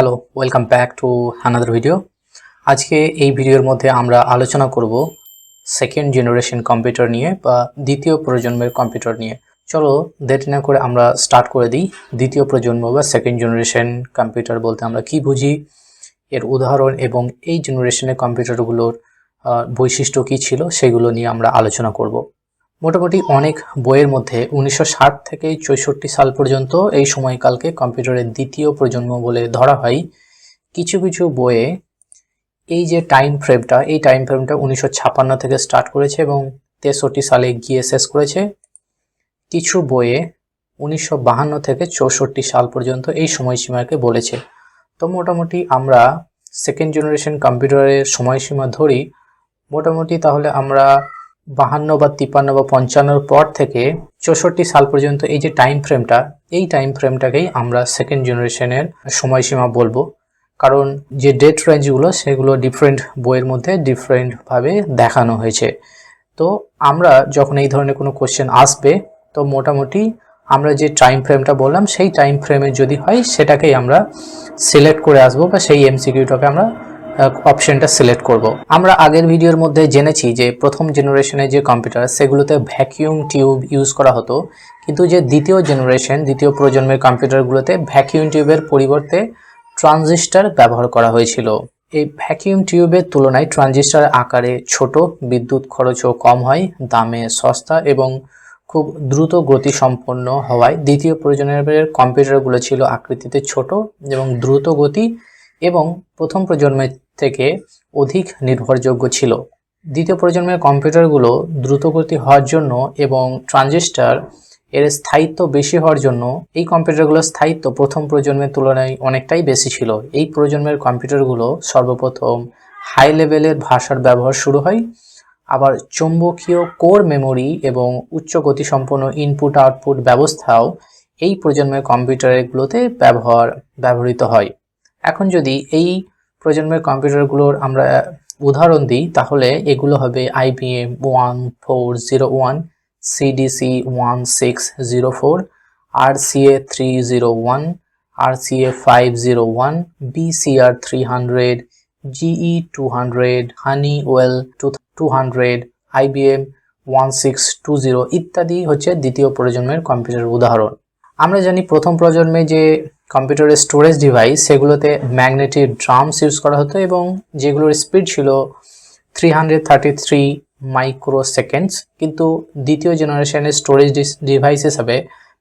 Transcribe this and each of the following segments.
Hello welcome back to another video আজকে এই ভিডিওর মধ্যে আমরা আলোচনা করব সেকেন্ড জেনারেশন কম্পিউটার নিয়ে বা দ্বিতীয় প্রজন্মের কম্পিউটার নিয়ে। চলো দেরি না করে আমরা স্টার্ট করে দিই। দ্বিতীয় প্রজন্ম বা সেকেন্ড জেনারেশন কম্পিউটার বলতে আমরা কি বুঝি, এর উদাহরণ এবং এই জেনারেশনের কম্পিউটারগুলোর বৈশিষ্ট্য কী ছিল, সেগুলো নিয়ে আমরা আলোচনা করব। মোটামুটি অনেক বইয়ের মধ্যে উনিশশো ষাট থেকে চৌষট্টি সাল পর্যন্ত এই সময়কালকে কম্পিউটারের দ্বিতীয় প্রজন্ম বলে ধরা হয়। কিছু কিছু বইয়ে এই যে টাইম ফ্রেমটা এই টাইম ফ্রেমটা উনিশশো থেকে স্টার্ট করেছে এবং তেষট্টি সালে গিয়ে শেষ করেছে। কিছু বইয়ে উনিশশো থেকে চৌষট্টি সাল পর্যন্ত এই সময়সীমাকে বলেছে। তো মোটামুটি আমরা সেকেন্ড জেনারেশন কম্পিউটারের সময়সীমা ধরি। মোটামুটি তাহলে আমরা বাহান্ন বা তিপ্পান্ন বা পঞ্চান্নর পর থেকে চৌষট্টি সাল পর্যন্ত এই যে টাইম ফ্রেমটা এই টাইম ফ্রেমটাকেই আমরা সেকেন্ড জেনারেশনের সময়সীমা বলব। কারণ যে ডেট রেঞ্জগুলো সেগুলো ডিফারেন্ট বইয়ের মধ্যে ডিফারেন্টভাবে দেখানো হয়েছে। তো আমরা যখন এই ধরনের কোনো কোশ্চেন আসবে, তো মোটামুটি আমরা যে টাইম ফ্রেমটা বললাম, সেই টাইম ফ্রেমে যদি হয়, সেটাকেই আমরা সিলেক্ট করে আসব বা সেই এমসিকিউটাকে আমরা অপশনটা সিলেক্ট করব। আমরা আগের ভিডিওর মধ্যে জেনেছি যে প্রথম জেনারেশনের যে কম্পিউটার সেগুলোতে ভ্যাকিউম টিউব ইউজ করা হতো। কিন্তু যে দ্বিতীয় জেনারেশন দ্বিতীয় প্রজন্মের কম্পিউটারগুলোতে ভ্যাকিউম টিউবের পরিবর্তে ট্রানজিস্টার ব্যবহার করা হয়েছিল। এই ভ্যাকিউম টিউবের তুলনায় ট্রানজিস্টার আকারে ছোট, বিদ্যুৎ খরচও কম হয়, দামে সস্তা এবং খুব দ্রুত গতি সম্পন্ন হওয়ায়। দ্বিতীয় প্রজন্মের কম্পিউটারগুলো ছিল আকৃতিতে ছোট এবং দ্রুত গতি এবং প্রথম প্রজন্মের থেকে অধিক নির্ভরযোগ্য ছিল। দ্বিতীয় প্রজন্মের কম্পিউটারগুলো দ্রুতগতি হওয়ার জন্য এবং ট্রানজিস্টার এর স্থায়িত্ব বেশি হওয়ার জন্য এই কম্পিউটারগুলোর স্থায়িত্ব প্রথম প্রজন্মের তুলনায় অনেকটাই বেশি ছিল। এই প্রজন্মের কম্পিউটারগুলো সর্বপ্রথম হাই লেভেলের ভাষার ব্যবহার শুরু হয়। আবার চৌম্বকীয় কোর মেমোরি এবং উচ্চ গতিসম্পন্ন ইনপুট আউটপুট ব্যবস্থাও এই প্রজন্মের কম্পিউটারগুলোতে ব্যবহার, ব্যবহৃত হয়। এখন যদি এই প্রজন্মের কম্পিউটারগুলোর আমরা উদাহরণ দিই, তাহলে এগুলো হবে IBM one four zero one CDC one six zero four R CA three zero one R CA five zero one BCR three hundred GE two hundred Honeywell two two hundred IBM one six two zero ইত্যাদি হচ্ছে দ্বিতীয় প্রজন্মের কম্পিউটারের উদাহরণ। আমরা জানি প্রথম প্রজন্মে যে কম্পিউটারের স্টোরেজ ডিভাইস সেগুলোতে ম্যাগনেটিক ড্রামস ইউজ করা হতো এবং যেগুলোর স্পিড ছিল three hundred thirty three microseconds কিন্তু দ্বিতীয় জেনারেশনের স্টোরেজ ডিভাইস হিসাবে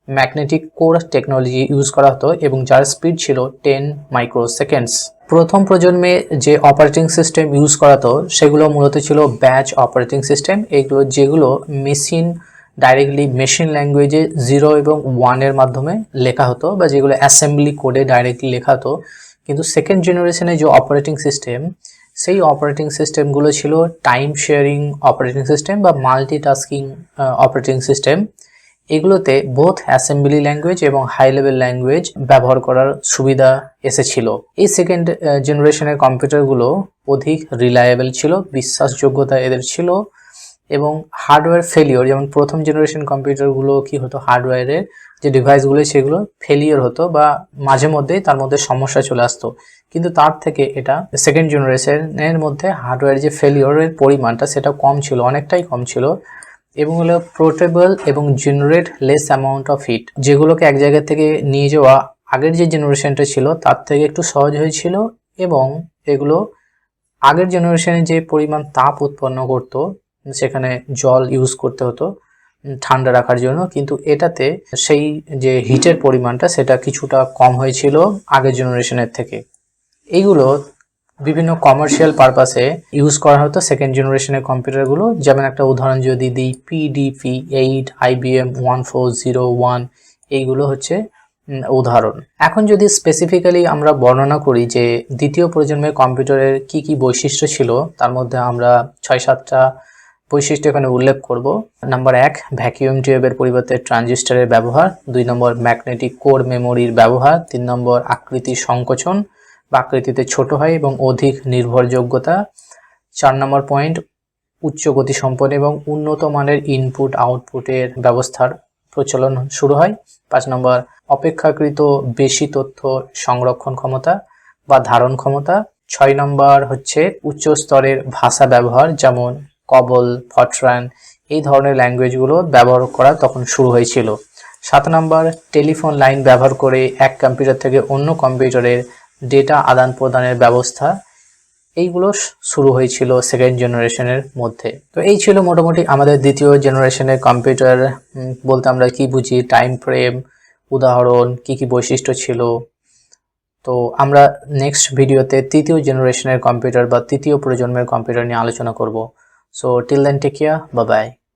ম্যাগনেটিক কোর টেকনোলজি ইউজ করা হতো এবং যার স্পিড ছিল টেন মাইক্রো সেকেন্ডস প্রথম প্রজন্মে যে অপারেটিং সিস্টেম ইউজ করা হতো, সেগুলো মূলত ছিল ব্যাচ অপারেটিং সিস্টেম এগুলো, যেগুলো মেশিন ডাইরেক্টলি মেশিন ল্যাঙ্গুয়েজে জিরো এবং ওয়ানের মাধ্যমে লেখা হতো বা যেগুলো অ্যাসেম্বলি কোডে ডাইরেক্টলি লেখা হতো। কিন্তু সেকেন্ড জেনারেশনে যে অপারেটিং সিস্টেম সেই অপারেটিং সিস্টেমগুলো ছিল টাইম শেয়ারিং অপারেটিং সিস্টেম বা মাল্টিটাস্কিং অপারেটিং সিস্টেম এগুলোতে বোথ অ্যাসেম্বলি ল্যাঙ্গুয়েজ এবং হাই লেভেল ল্যাঙ্গুয়েজ ব্যবহার করার সুবিধা এসেছিল। এই সেকেন্ড জেনারেশনের কম্পিউটারগুলো অধিক রিলায়েবল ছিল, বিশ্বাসযোগ্যতা এদের ছিল। এবং হার্ডওয়্যার ফেলিওর যেমন প্রথম জেনারেশন কম্পিউটারগুলো কি হতো হার্ডওয়্যারের যে ডিভাইসগুলো সেগুলো ফেলিওর হতো বা মাঝে মধ্যেই তার মধ্যে সমস্যা চলে আসতো। কিন্তু তার থেকে এটা সেকেন্ড জেনারেশনের মধ্যে হার্ডওয়্যার যে ফেলিওরের পরিমাণটা সেটা কম ছিল, অনেকটাই কম ছিল। এবং হলো পোর্টেবল এবং generate less amount of heat যেগুলোকে এক জায়গা থেকে নিয়ে যাওয়া আগের যে জেনারেশনটা ছিল, তার থেকে একটু সহজ হয়েছিল এবং এগুলো আগের জেনারেশনে যে পরিমাণ তাপ উৎপন্ন করতো সেখানে জল ইউজ করতে হতো ঠান্ডা রাখার জন্য। কিন্তু এটাতে সেই যে হিটের পরিমাণটা সেটা কিছুটা কম হয়েছিল আগের জেনারেশনের থেকে। এইগুলো বিভিন্ন কমার্শিয়াল পারপাসে ইউজ করা হতো সেকেন্ড জেনারেশনের কম্পিউটারগুলো যেমন একটা উদাহরণ যদি দিই PDP eight IBM one four zero one এইগুলো হচ্ছে উদাহরণ। এখন যদি স্পেসিফিক্যালি আমরা বর্ণনা করি যে দ্বিতীয় প্রজন্মের কম্পিউটারের কি কি বৈশিষ্ট্য ছিল, তার মধ্যে আমরা ছয় সাতটা বৈশিষ্ট্য এখানে উল্লেখ করব। নাম্বার এক ভ্যাকিউম টিউবের পরিবর্তে ট্রানজিস্টরের ব্যবহার। দুই নম্বর ম্যাগনেটিক কোর মেমোরির ব্যবহার। তিন নম্বর, আকৃতি সংকোচন। বা আকৃতিতে ছোট হয় এবং অধিক নির্ভরযোগ্যতা। চার নম্বর পয়েন্ট উচ্চ গতি সম্পন্ন এবং উন্নত মানের ইনপুট আউটপুটের ব্যবস্থার প্রচলন শুরু হয়। পাঁচ নম্বর, অপেক্ষাকৃত বেশি তথ্য সংরক্ষণ ক্ষমতা বা ধারণ ক্ষমতা। ছয় নম্বর হচ্ছে উচ্চ স্তরের ভাষা ব্যবহার, যেমন কবল, ফটরান এই ধরনের ল্যাঙ্গুয়েজগুলো ব্যবহার করা তখন শুরু হয়েছিল। সাত নম্বর, টেলিফোন লাইন ব্যবহার করে এক কম্পিউটার থেকে অন্য কম্পিউটারের ডেটা আদান প্রদানের ব্যবস্থা এইগুলো শুরু হয়েছিল সেকেন্ড জেনারেশনের মধ্যে। তো এই ছিল মোটামুটি আমাদের দ্বিতীয় জেনারেশনের কম্পিউটার বলতে আমরা কি বুঝি? টাইম ফ্রেম উদাহরণ, কি কি বৈশিষ্ট্য ছিল? তো আমরা নেক্সট ভিডিওতে তৃতীয় জেনারেশনের কম্পিউটার বা তৃতীয় প্রজন্মের কম্পিউটার নিয়ে আলোচনা করব। So till then, take care. Bye bye.